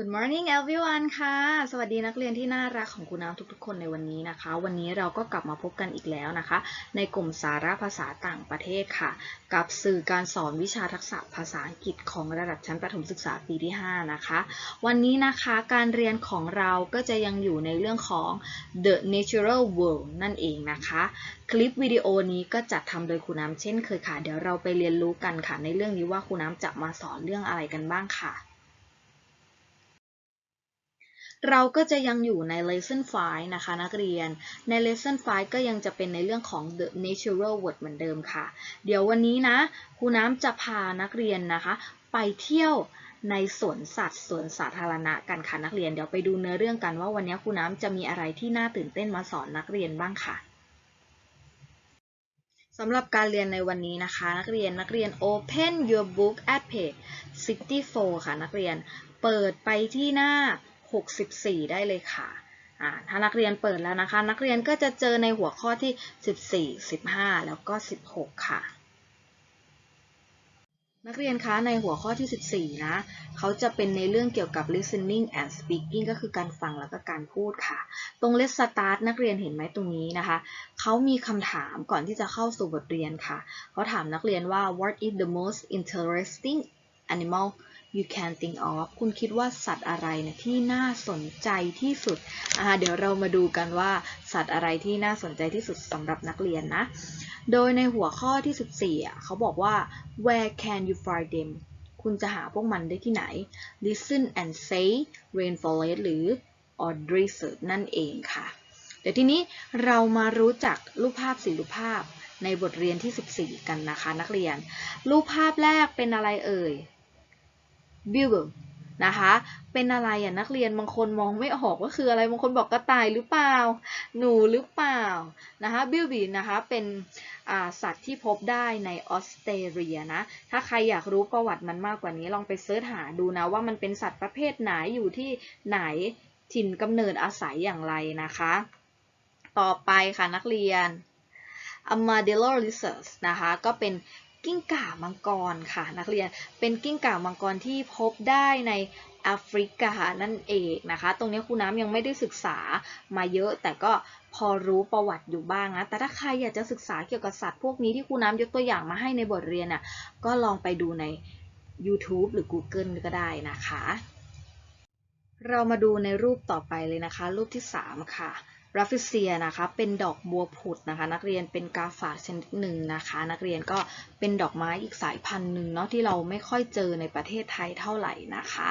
Good morning everyone ค่ะ สวัสดีนักเรียนที่น่ารักของคุณน้ำทุกๆ คนในวันนี้นะคะ วันนี้เราก็กลับมาพบกันอีกแล้วนะคะ ในกลุ่มสาระภาษาต่างประเทศค่ะ กับสื่อการสอนวิชาทักษะภาษาอังกฤษของระดับชั้นประถมศึกษาปีที่ 5 นะคะ วันนี้นะคะการเรียนของเราก็จะยังอยู่ในเรื่องของ the natural world นั่นเองนะคะ คลิปวิดีโอนี้ก็จัดทำโดยครูน้ำเช่นเคยค่ะ เดี๋ยวเราไปเรียนรู้กันค่ะ ในเรื่องนี้ว่าครูน้ำจะมาสอนเรื่องอะไรกันบ้างค่ะ เราก็จะยังอยู่ใน lesson 5 นะคะ นักเรียน ใน lesson 5 ก็ยังจะเป็นในเรื่องของ the natural world เหมือนเดิมค่ะ เดี๋ยววันนี้นะครูน้ำจะพานักเรียนนะคะ ไปเที่ยวในสวนสัตว์สวนสาธารณะกันค่ะนักเรียน เดี๋ยวไปดูเนื้อเรื่องกันว่าวันนี้ครูน้ำจะมีอะไรที่น่าตื่นเต้นมาสอนนักเรียนบ้างค่ะสำหรับการเรียนในวันนี้นะคะ นักเรียนนักเรียน open your book at page 64 ค่ะ นักเรียน เปิดไปที่หน้า 64 ได้เลยค่ะถ้านักเรียนเปิดแล้วนะคะ นักเรียนก็จะเจอในหัวข้อที่ 14 15 แล้วก็ 16 ค่ะ นักเรียนคะในหัวข้อที่ 14 นะ เขาจะเป็นในเรื่องเกี่ยวกับ listening and speaking ก็คือการฟังแล้วก็การพูดค่ะ ตรง let's start นักเรียนเห็นไหมตรงนี้นะคะ เขามีคำถามก่อนที่จะเข้าสู่บทเรียนค่ะ เขาถามนักเรียนว่า what is the most interesting animal you can think of คุณคิดว่าสัตว์อะไรนี่ยที่น่าสนใจที่สุดอ่าเดี๋ยวเรามาดูกันว่าสัตว์อะไรที่น่าสนใจที่สุดสำหรับนักเรียนนะ โดยในหัวข้อที่ 14อะเขาบอกว่า where can you find them คุณจะหาพวกมันได้ที่ไหน listen and say rainforest หรือ or desert นั่นเองค่ะ เดี๋ยวทีนี้เรามารู้จักรูปภาพสี่รูปภาพในบทเรียนที่ 14 กันนะคะ นักเรียน รูปภาพแรกเป็นอะไรเอ่ย bugle นะคะ เป็นอะไรอะนักเรียนบางคนมองไม่ออกว่าคืออะไรบางคนบอกกระต่ายหรือเปล่า หนูหรือเปล่านะคะ bilby นะคะเป็นสัตว์ที่พบได้ในออสเตรเลียนะ ถ้าใครอยากรู้ประวัติมันมากกว่านี้ลองไปเสิร์ชหาดูนะว่ามันเป็นสัตว์ประเภทไหนอยู่ที่ไหนถิ่นกำเนิดอาศัยอย่างไรนะคะ ต่อไปค่ะนักเรียน Armadillo lizards นะคะ ก็เป็น กิ้งก่ามังกรค่ะ นักเรียนเป็นกิ้งก่ามังกรที่พบได้ในแอฟริกานั่นเองนะคะ ตรงนี้ครูน้ำยังไม่ได้ศึกษามาเยอะ แต่ก็พอรู้ประวัติอยู่บ้างนะ แต่ถ้าใครอยากจะศึกษาเกี่ยวกับสัตว์พวกนี้ที่ครูน้ำยกตัวอย่างมาให้ในบทเรียนน่ะก็ลองไปดูใน YouTube หรือ Google ก็ได้นะคะ เรามาดูในรูปต่อไปเลยนะคะ รูปที่ 3 ค่ะ ราฟิเซียนะคะ เป็นดอกบัวผุดนะคะ นักเรียนเป็นกาฝากชนิดหนึ่งนะคะ นักเรียนก็เป็นดอกไม้อีกสายพันธุ์หนึ่งเนาะที่เราไม่ค่อยเจอในประเทศไทยเท่าไหร่นะคะ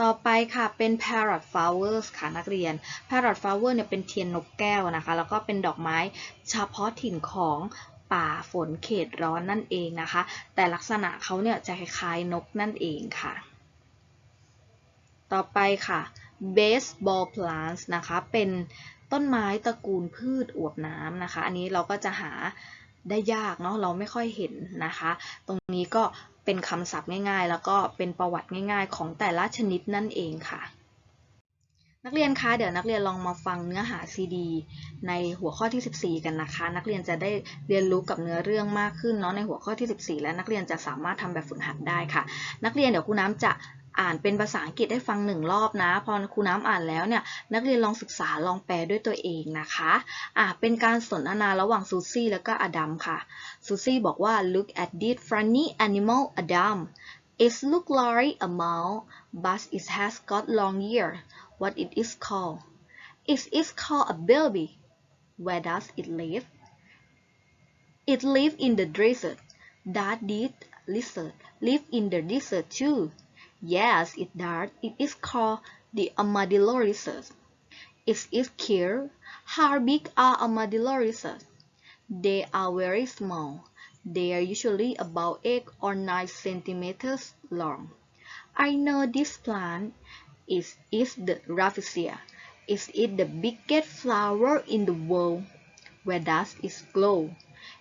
ต่อไปค่ะเป็น parrot flowers ค่ะนักเรียน parrot flower เนี่ยเป็นเทียนนกแก้วนะคะ แล้วก็เป็นดอกไม้เฉพาะถิ่นของป่าฝนเขตร้อนนั่นเองนะคะ แต่ลักษณะเขาเนี่ยจะคล้ายๆนกนั่นเองค่ะ ต่อไปค่ะ baseball plants นะคะ เป็นต้นไม้ตระกูลพืชอวบน้ำนะคะ อันนี้เราก็จะหาได้ยากเนาะ เราไม่ค่อยเห็นนะคะ ตรงนี้ก็เป็นคำศัพท์ง่ายๆ แล้วก็เป็นประวัติง่ายๆ ของแต่ละชนิดนั่นเองค่ะ นักเรียนคะ เดี๋ยวนักเรียนลองมาฟังเนื้อหาซีดี ในหัวข้อที่ 14 กันนะคะ นักเรียนจะได้เรียนรู้กับเนื้อเรื่องมากขึ้นเนาะในหัวข้อที่ 14 และนักเรียนจะสามารถทำแบบฝึกหัดได้ค่ะ นักเรียนเดี๋ยวครูน้ำจะ อ่านเป็นภาษาอังกฤษให้ฟังหนึ่งรอบนะ พอครูน้ำอ่านแล้วเนี่ยนักเรียนลองศึกษาลองแปลด้วยตัวเองนะคะอ่าเป็นการสนทนาระหว่างซูซี่แล้วก็อดัมค่ะซูซี่บอกว่า look at this funny animal Adam it look like a mouse but it has got long ear what it is called it is called a baby where does it live it live in the desert that did lizard live in the desert too Yes, it does. It is called the armadillo lizard. Is it clear? How big are armadillo? They are very small. They are usually about 8 or 9 centimeters long. I know this plant is, is the rafflesia. Is it the biggest flower in the world? Where does it grow?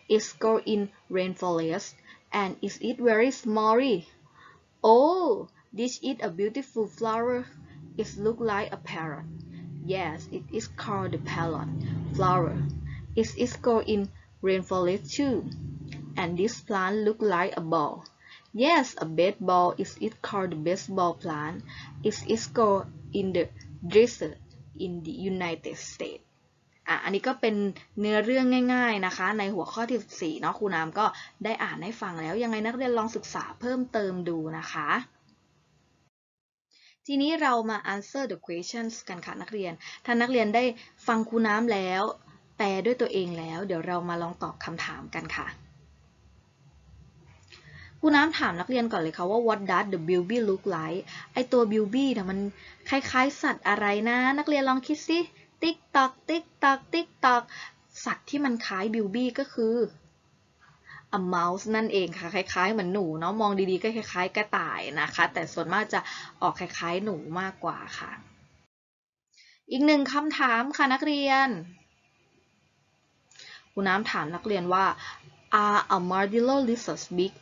It grows in rainforests. And is it very small? Oh, this is a beautiful flower. It looks like a parrot. Yes, it is called the parrot flower. It is grown in rainforest too. And this plant looks like a ball. Yes a baseball is it called the baseball plant is it grow in the desert in the United States อะ อันนี้ก็เป็นเนื้อเรื่องง่ายๆนะคะ ในหัวข้อที่14เนาะครูน้ำก็ได้อ่านให้ฟังแล้ว ยังไงนักเรียนลองศึกษาเพิ่มเติมดูนะคะ ทีนี้เรามา answer the questions กันค่ะนักเรียน ถ้านักเรียนได้ฟังครูน้ำแล้ว แปลด้วยตัวเองแล้ว เดี๋ยวเรามาลองตอบคำถามกันค่ะครูน้ำถามนักเรียนก่อนเลยค่ะว่า what does the bilby look like ไอตัว bilby เนี่ยมันคล้ายๆ สัตว์อะไรนะ นักเรียนลองคิดสิ ติ๊กตอก ติ๊กตอก ติ๊กตอก สัตว์ที่มันคล้าย bilby ก็คือ a mouse นั่นเองค่ะ คล้ายๆ เหมือนหนูเนาะมองดีๆ ก็คล้ายๆ กระต่ายนะคะ แต่ส่วนมากจะออกคล้ายๆ หนูมากกว่าค่ะ อีกหนึ่งคำถามค่ะนักเรียนครูน้ำถามนักเรียนว่า are armadillo lizards big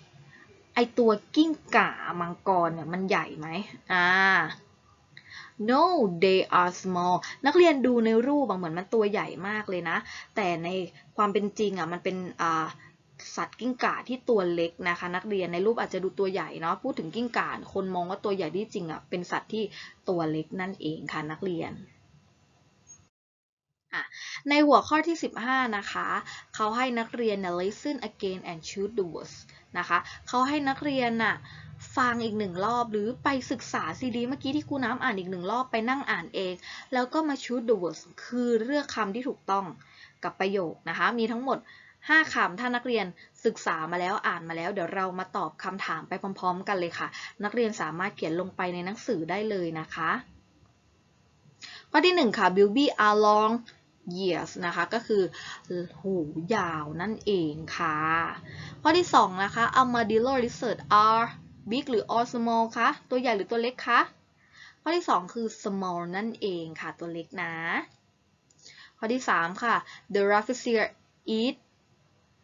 ไอตัวกิ้งก่ามังกรเนี่ยมันใหญ่ไหมอ่า no they are small นักเรียนดูในรูปเหมือนมันตัวใหญ่มากเลยนะ แต่ในความเป็นจริงอะมันเป็นอ่า สัตว์กิ้งก่าที่ตัวเล็กนะคะ นักเรียนในรูปอาจจะดูตัวใหญ่เนาะพูดถึงกิ้งก่าคนมองว่าตัวใหญ่ที่จริงอะเป็นสัตว์ที่ตัวเล็กนั่นเองค่ะนักเรียนในหัวข้อที่ 15 นะคะ เขาให้นักเรียน listen again and choose the words นะคะ เขาให้นักเรียนน่ะฟังอีกหนึ่งรอบหรือไปศึกษาซีดีเมื่อกี้ที่ครูน้ำอ่านอีกหนึ่งรอบไปนั่งอ่านเอง แล้วก็มา choose the words คือเลือกคำที่ถูกต้องกับประโยคนะคะ มีทั้งหมด 5 คำถ้านักเรียนศึกษามาแล้วอ่านมาแล้ว เดี๋ยวเรามาตอบคำถามไปพร้อม ๆ กันเลยค่ะ นักเรียนสามารถเขียนลงไปในหนังสือได้เลยนะคะ ข้อที่ 1 ค่ะ Bilby are long years นะคะ ก็คือหูยาวนั่นเองค่ะ ข้อที่ 2 นะคะ Armadillo lizard are big หรือ or small คะตัวใหญ่หรือตัวเล็กคะข้อที่ 2 คือ small นั่นเองค่ะตัวเล็กนะ ข้อที่ 3 ค่ะ The rafflesia eat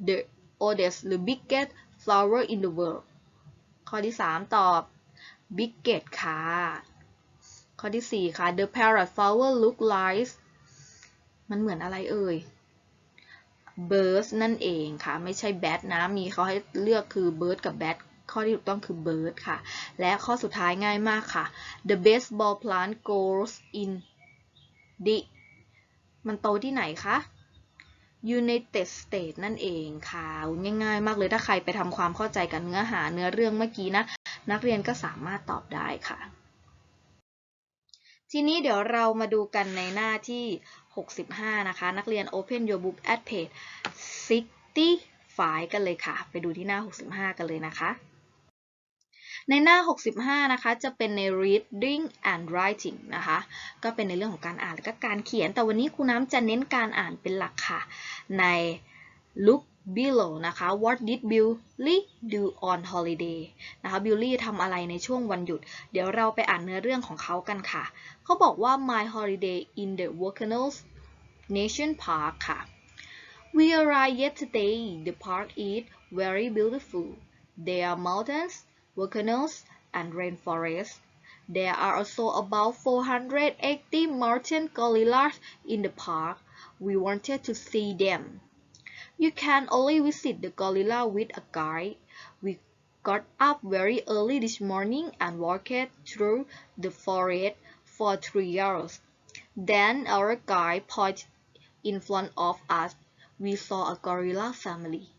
the oldest หรือ biggest flower in the world ข้อที่ 3 ตอบ biggest ค่ะ ข้อที่ 4 ค่ะ The parrot flower look like มันเหมือนอะไรเอ่ย bird นั่นเองค่ะ ไม่ใช่ bat นะ มีเขาให้เลือกคือ bird กับ bat ข้อที่ถูกต้องคือ bird ค่ะ และข้อสุดท้ายง่ายมากค่ะ the baseball plant grows in the มันโตที่ไหนคะ United States นั่นเองค่ะ ง่ายๆ มากเลยถ้าใครไปทำความเข้าใจกับเนื้อหาเนื้อเรื่องเมื่อกี้นะ นักเรียนก็สามารถตอบได้ค่ะ ทีนี้เดี๋ยวเรามาดูกันในหน้าที่ 65 นะคะ นักเรียน Open your book at page 65กันเลยค่ะ ไปดูที่หน้า 65 กันเลยนะคะ ในหน้า 65 นะคะ จะเป็นใน reading and writing นะคะ ก็เป็นในเรื่องของการอ่านและก็การเขียน แต่วันนี้ครูน้ำจะเน้นการอ่านเป็นหลักค่ะ ใน look below นะคะ what did Billy do on holiday นะคะ Billy ทำอะไรในช่วงวันหยุด เดี๋ยวเราไปอ่านเนื้อเรื่องของเขากันค่ะ เขาบอกว่า my holiday in the Volcanoes Nation Park ค่ะ we arrived yesterday the park is very beautiful there are mountains volcanoes and rainforests there are also about 480 mountain gorillas in the park we wanted to see them You can only visit the gorilla with a guide. We got up very early this morning and walked through the forest for three hours. Then our guide pointed in front of us. We saw a gorilla family.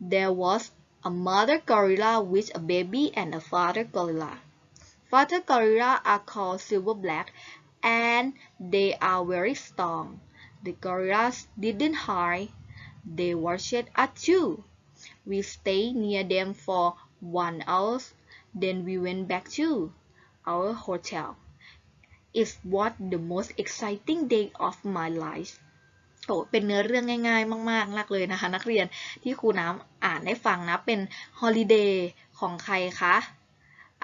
There was a mother gorilla with a baby and a father gorilla. Father gorilla are called silver black and they are very strong. The gorillas didn't hide. They watched us too. We stayed near them for one hour, then we went back to our hotel. It was the most exciting day of my life. โอ้เป็นเนื้อเรื่องง่าย ๆ มากๆมากเลยนะคะ นักเรียนที่ครูน้ำอ่านให้ฟังนะ เป็นฮอลิเดย์ของใครคะ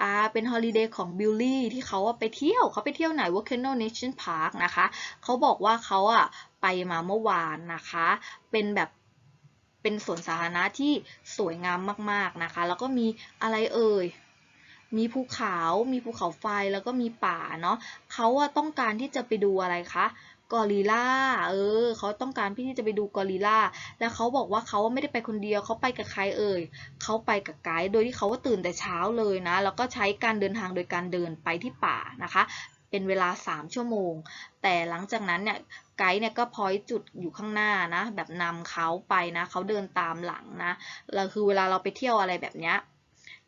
อ่าเป็นฮอลิเดย์ของบิลลี่ที่เขาไปเที่ยวเขาไปเที่ยวไหน Volcano Nation Park นะคะเขาบอกว่าเขาอะไปมาเมื่อวานนะคะ เป็นแบบเป็นสวนสาธารณะที่สวยงามมากๆนะคะ แล้วก็มีอะไรเอ่ยมีภูเขา มีภูเขาไฟแล้วก็มีป่าเนาะเขาอะต้องการที่จะไปดูอะไรคะ กอริลลาเออเขาต้องการพี่ที่จะไปดูกอริลลาแล้วเขาบอกว่าเขาไม่ได้ไปคนเดียวเขาไปกับใครเอ่ยเขาไปกับไกด์โดยที่เขาว่าตื่นแต่เช้าเลยนะ แล้วก็ใช้การเดินทางโดยการเดินไปที่ป่านะคะ เป็นเวลา 3 ชั่วโมง แต่หลังจากนั้นเนี่ยไกด์เนี่ยก็พอยจุดอยู่ข้างหน้านะ แบบนำเขาไปนะเขาเดินตามหลังนะเราคือเวลาเราไปเที่ยวอะไรแบบเนี้ย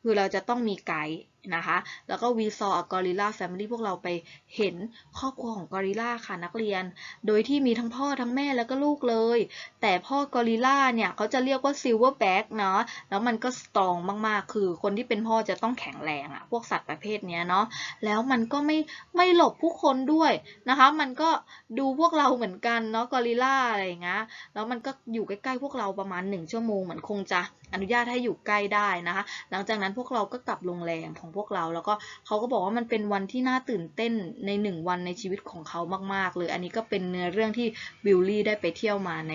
คือเราจะต้องมีไกด์ นะคะ แล้วก็ we saw a gorilla family พวกเราไปเห็นครอบครัวของกอริลลาค่ะนักเรียน โดยที่มีทั้งพ่อทั้งแม่แล้วก็ลูกเลย แต่พ่อกอริลลาเนี่ยเขาจะเรียกว่า silverback เนาะ แล้วมันก็สตรองมากๆ คือคนที่เป็นพ่อจะต้องแข็งแรงอะพวกสัตว์ประเภทเนี้ยเนาะ แล้วมันก็ไม่ไม่หลบผู้คนด้วยนะคะ มันก็ดูพวกเราเหมือนกันเนาะกอริลลาอะไรอย่างเงี้ย แล้วมันก็อยู่ใกล้ๆพวกเราประมาณ 1 ชั่วโมงเหมือนคงจะอนุญาตให้อยู่ใกล้ได้นะคะ หลังจากนั้นพวกเราก็กลับโรงแรมของพวกเรา แล้วก็เขาก็บอกว่ามันเป็นวันที่น่าตื่นเต้นในหนึ่งวันในชีวิตของเขามากๆเลยอันนี้ก็เป็นเนื้อเรื่องที่บิลลี่ได้ไปเที่ยวมาใน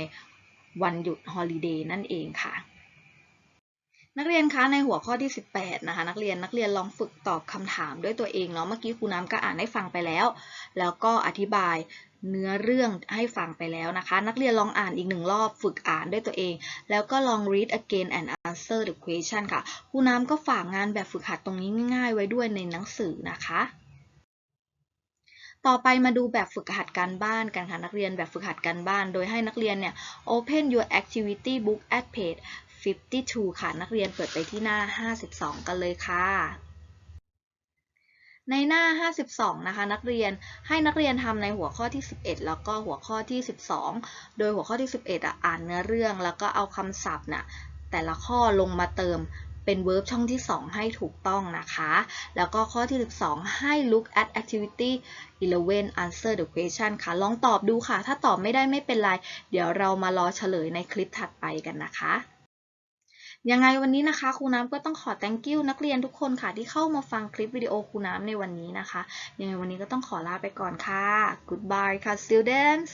วันหยุดฮอลิเดย์นั่นเองค่ะนักเรียนคะในหัวข้อที่ 18 นะคะ นักเรียนนักเรียนลองฝึกตอบคำถามด้วยตัวเองเนาะเมื่อกี้ครูน้ำก็อ่านให้ฟังไปแล้ว แล้วก็อธิบาย เนื้อเรื่องให้ฟังไปแล้วนะคะ นักเรียนลองอ่านอีกหนึ่งรอบฝึกอ่านด้วยตัวเอง แล้วก็ลอง read again and answer the question ค่ะครูน้ำก็ฝากงานแบบฝึกหัดตรงนี้ง่ายๆ ไว้ด้วยในหนังสือนะคะ ต่อไปมาดูแบบฝึกหัดการบ้านกันค่ะนักเรียนแบบฝึกหัดการบ้าน โดยให้นักเรียนเนี่ย open your activity book at page 52 ค่ะ นักเรียนเปิดไปที่หน้า 52 กันเลยค่ะ ในหน้า 52 นะคะ นักเรียนให้นักเรียนทำในหัวข้อที่ 11 แล้วก็หัวข้อที่ 12 โดยหัวข้อที่ 11อะอ่านเนื้อเรื่องแล้วก็เอาคำศัพท์น่ะแต่ละข้อลงมาเติมเป็น verb ช่องที่ 2 ให้ถูกต้องนะคะ แล้วก็ข้อที่ 12 ให้ look at activity 11 answer the question ค่ะ ลองตอบดูค่ะ ถ้าตอบไม่ได้ไม่เป็นไร เดี๋ยวเรามารอเฉลยในคลิปถัดไปกันนะคะ ยังไงวันนี้นะคะครูน้ำก็ต้องขอ thank you นักเรียนทุกคนค่ะที่เข้ามาฟังคลิปวิดีโอครูน้ำในวันนี้นะคะ ยังไงวันนี้ก็ต้องขอลาไปก่อนค่ะ goodbye ค่ะ students